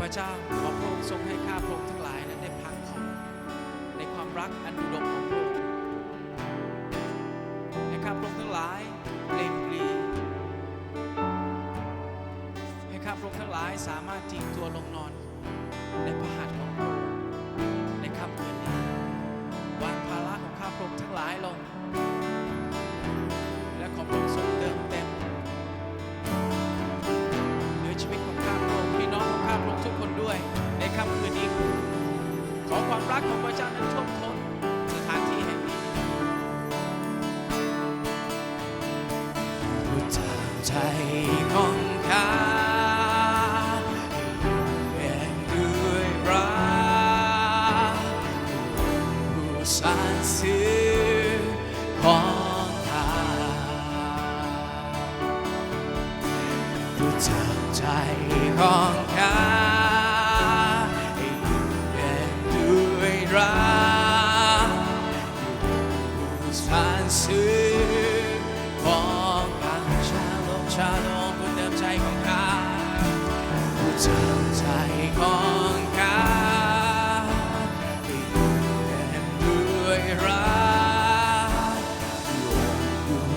พระเจ้าขอพระองค์ทรงให้ข้าพระองค์ ใจของ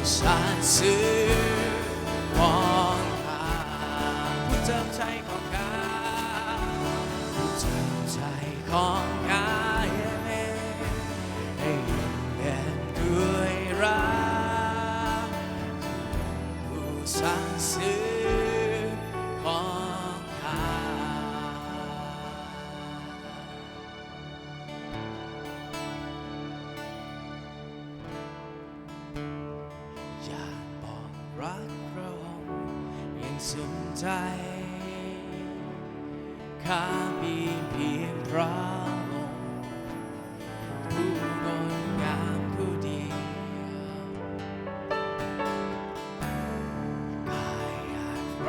三次。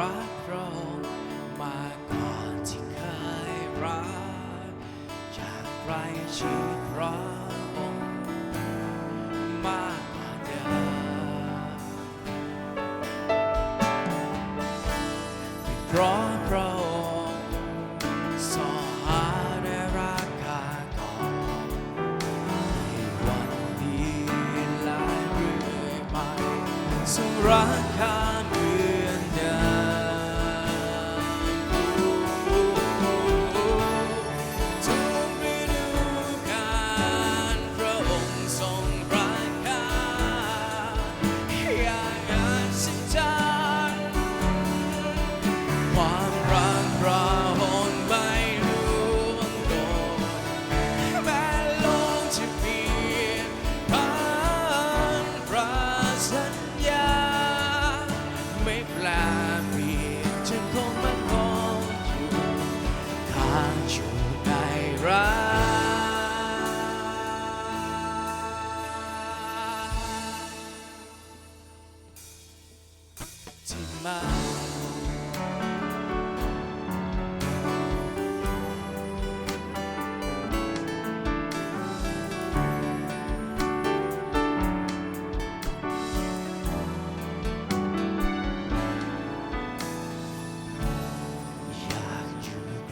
รักเรามากกว่าที่เคยรักจากไรชีวิตราก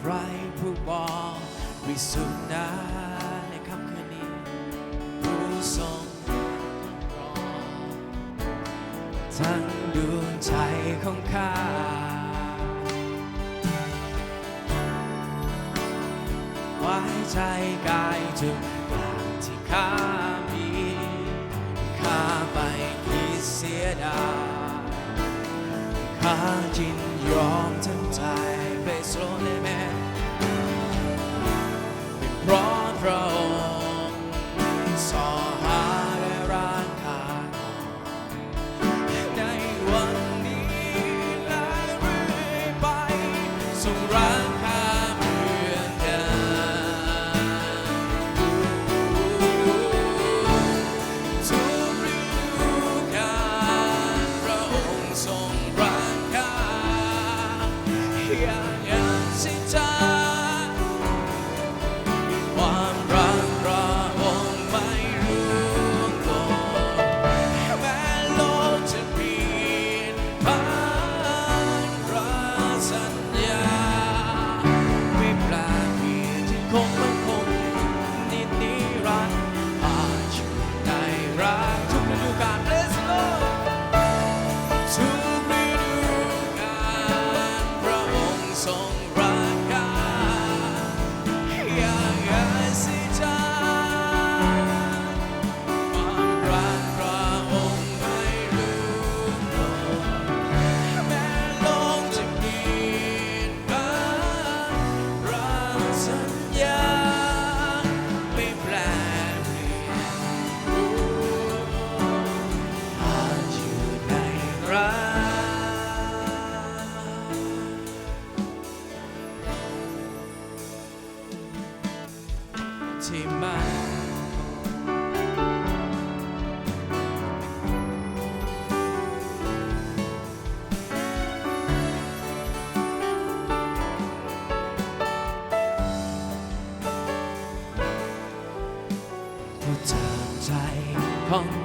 รผู้บอกวิสุทธิ์ได้ในค่ำคืนนี้ผู้ทรงรอทั้งดวงใจของข้าไว้ใจกายจุดอย่างที่ข้ามีข้าไม่คิดเสียดายข้าจินยอมเธอ 한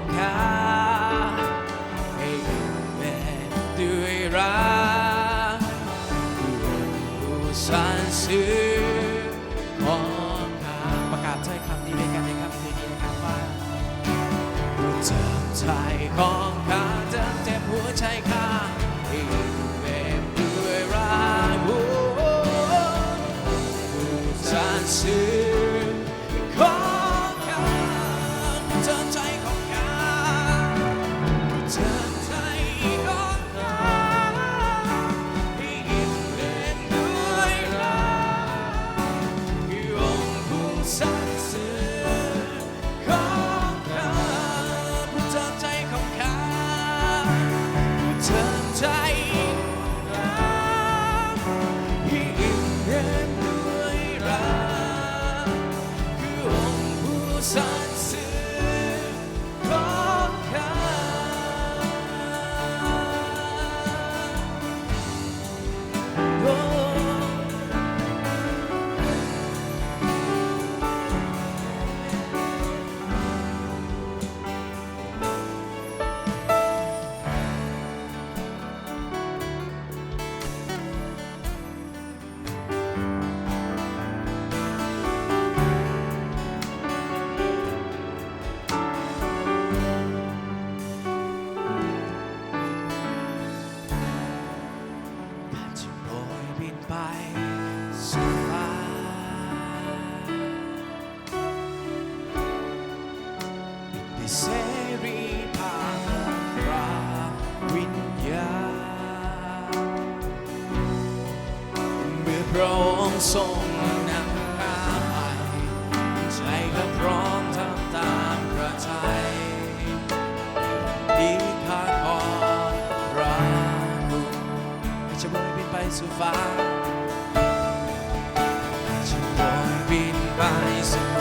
Peace.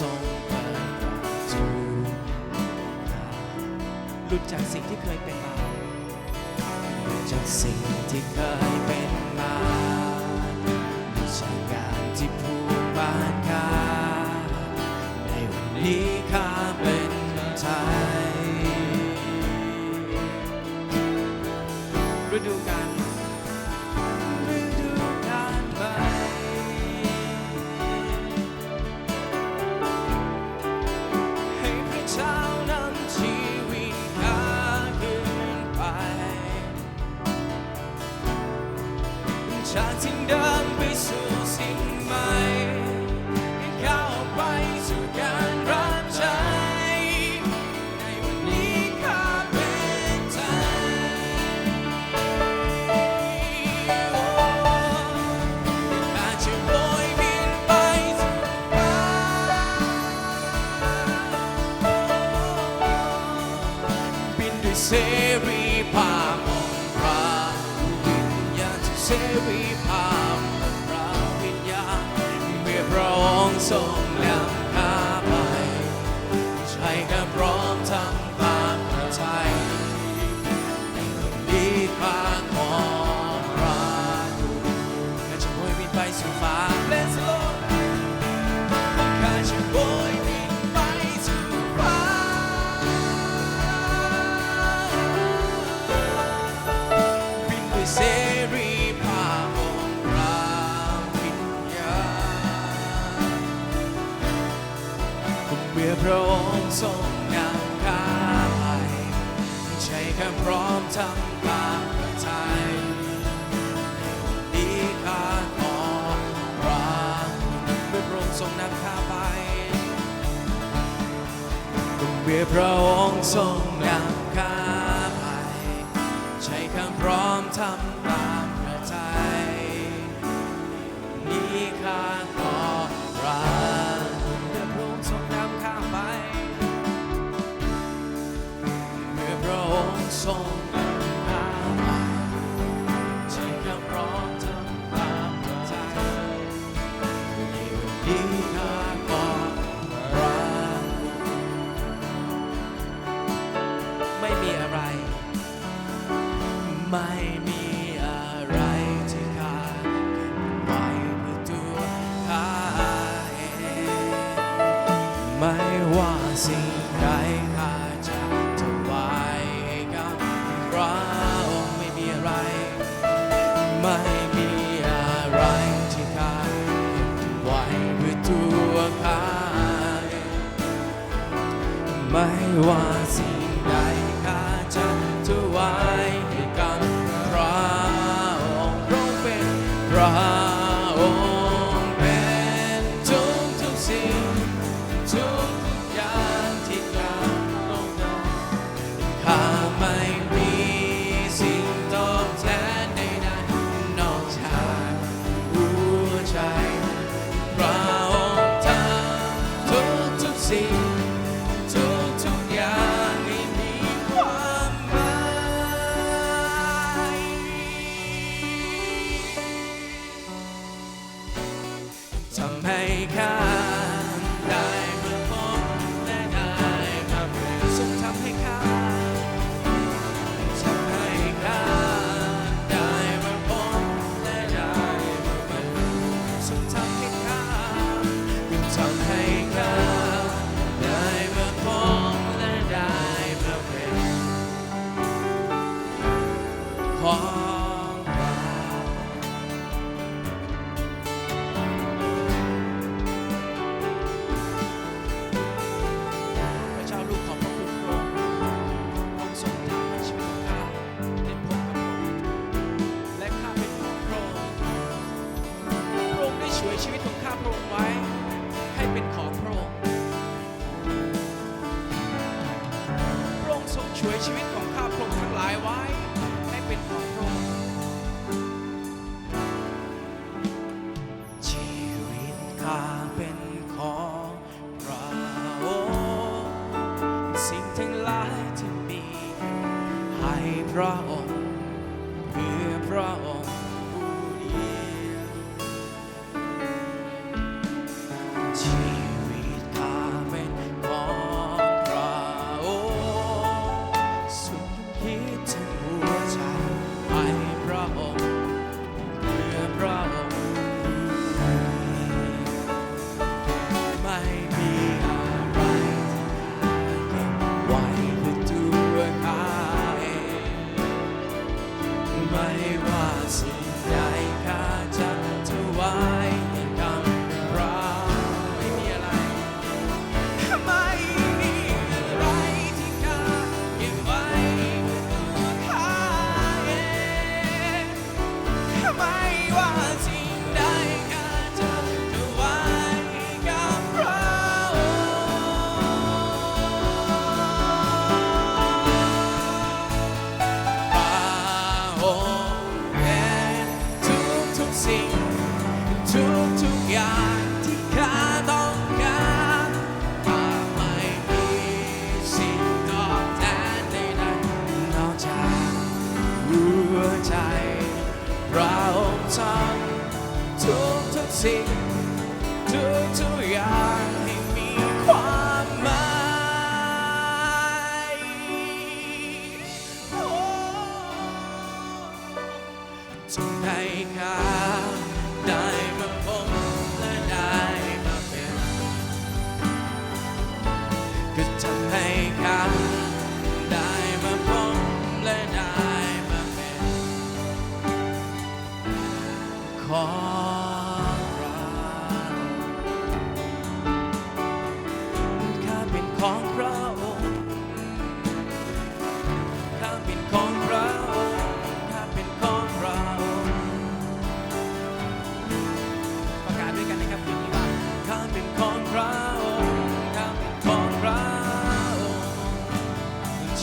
ทรงประกาศอยู่หลุดจากสิ่งที่เคยเป็นมาหลุดจากสิ่งที่เคยเป็นมาไม่ใช่การที่ผูกมัดข้าในวันนี้ข้าเป็นคนไทยฤดูกาล เสรีภาพองพระวิญญาณก็เมื่อพระองค์ทรงนำข้าไปไม่ใช่แค่พร้อมทำตามพระทัยดีข้าขอพระเองค์ทรงนำข้าไปก็เมื่อพระองค์ทรง ทำตามพระใจนี้ข้าขอรักเมื่อพระองค์ทรงนำข้าไป เมื่อพระองค์ทรงนำข้าไปใช้คพร้อม oh. ฉันทำผิดพลายิ่งทำให้ ทางเป็นของพระองค์สิ่งทั้งหลายที่มีให้พระองค์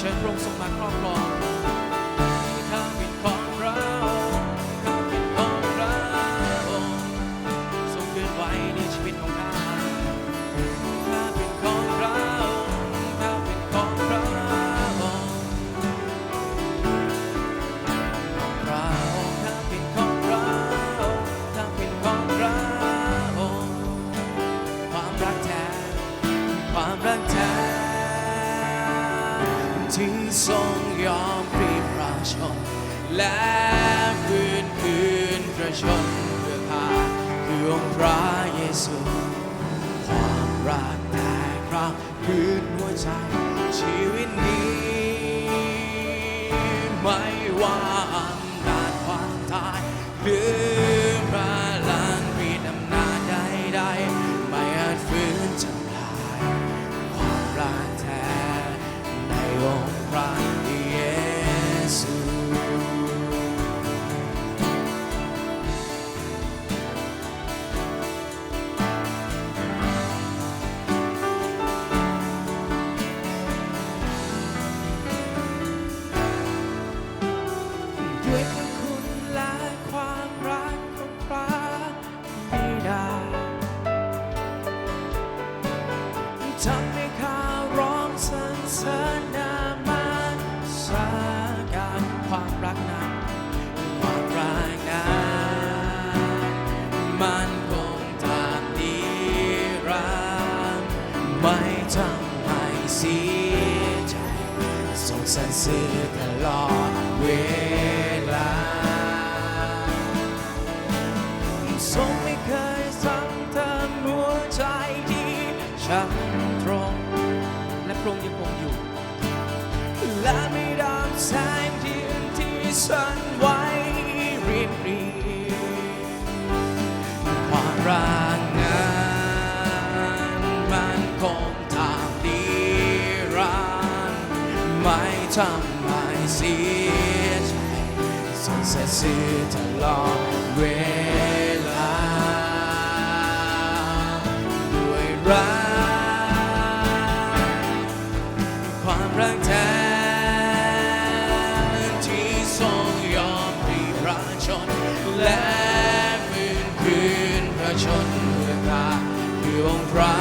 เชิญพระองค์ทรงมาครอบครอง และฟื้นคืนพระชนเพื่อพาคือองค์พระเยซู ความรักแต่ครับพื้นหัวใจชีวิตนี้ ไม่ว่าอำนาจความตายหรือ สียใจสงสัยซื้อตลอดเวลา ด้วยรักความรักแท้ที่ทรงยอมให้พระชน และฟื้นคืนพระชนเพื่คือองค์พระ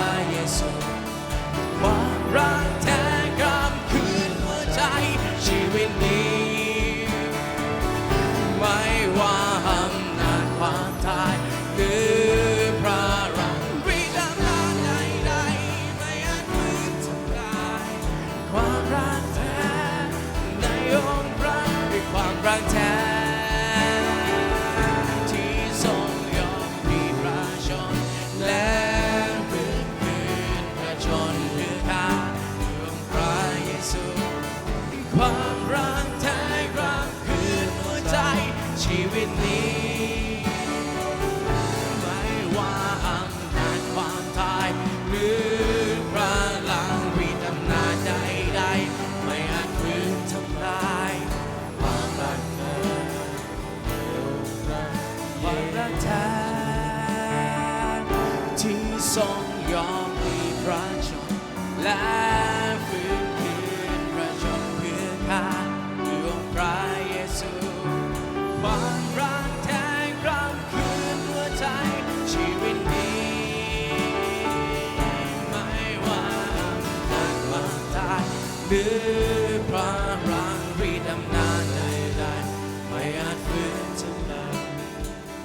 หรือพระรังรีดำนานใดๆไม่อาจฟื้นทำลาย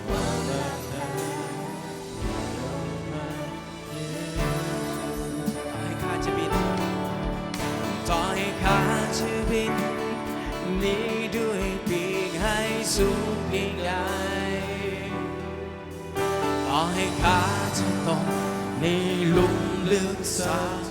ว่ารักเธอต่อให้ข้าจะบินต่อให้ข้าจะบินนี้ด้วยปีกให้สูงเพียงใดต่อให้ข้าจะตกในลุ่มลึกสา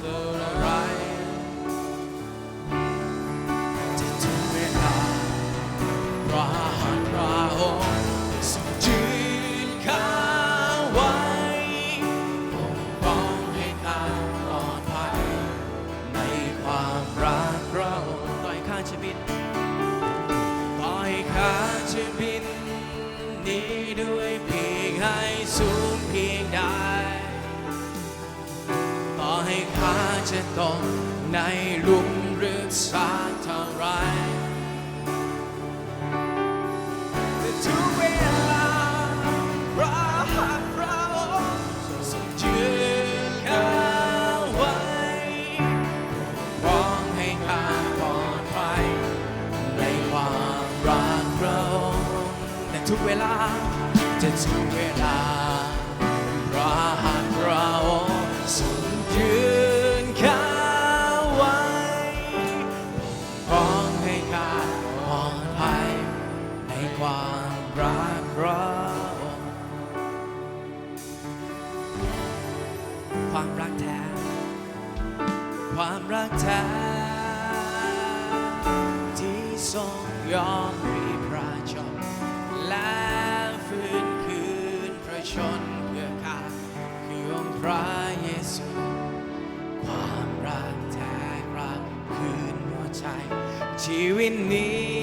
วิตนี้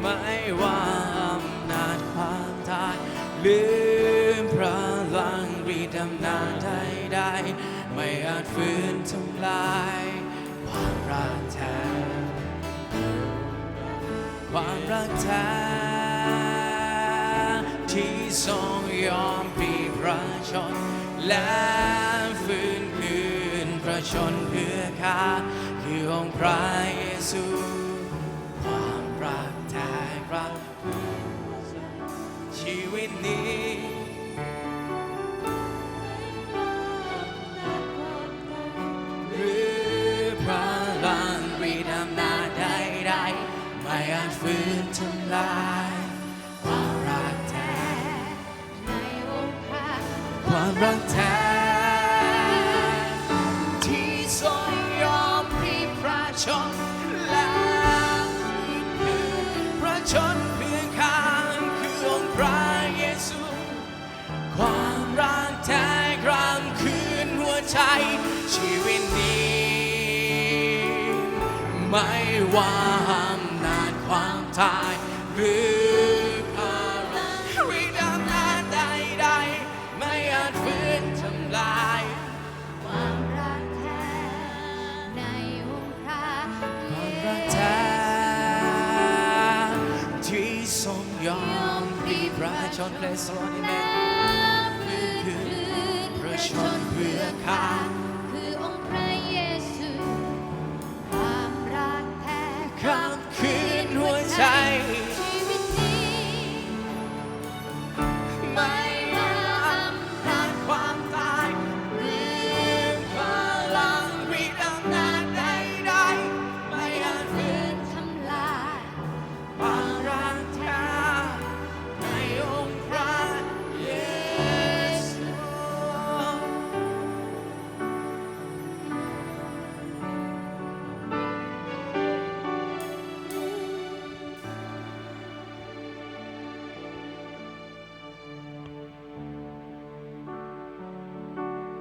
ไม่ว่าอำนาจความตายลืมพระลังรีดำนาจใดๆไม่อาจฟื้นทำลายความรักแท้ความรักแท้ที่ทรงยอมปีพระชนและฟื้นคืนพระชนเพื่อข้า คืองพระเยซูความรักแท้รักชีวิตนี้หรือพระลังรีดำนาจใดๆไม่อาจฟื้นทำลายความรักแท้ในองค์พระความรักแท้ ว่าอำนาจความตายหรืออะไรวิดานาจใดๆไม่อาจฟื้นทำลาย ความรักแท้ในองค์พระความรักแท้ที่ทรงยอมพีพระชนเพลสโลนิเมนคืนพระชนเพื่อข้า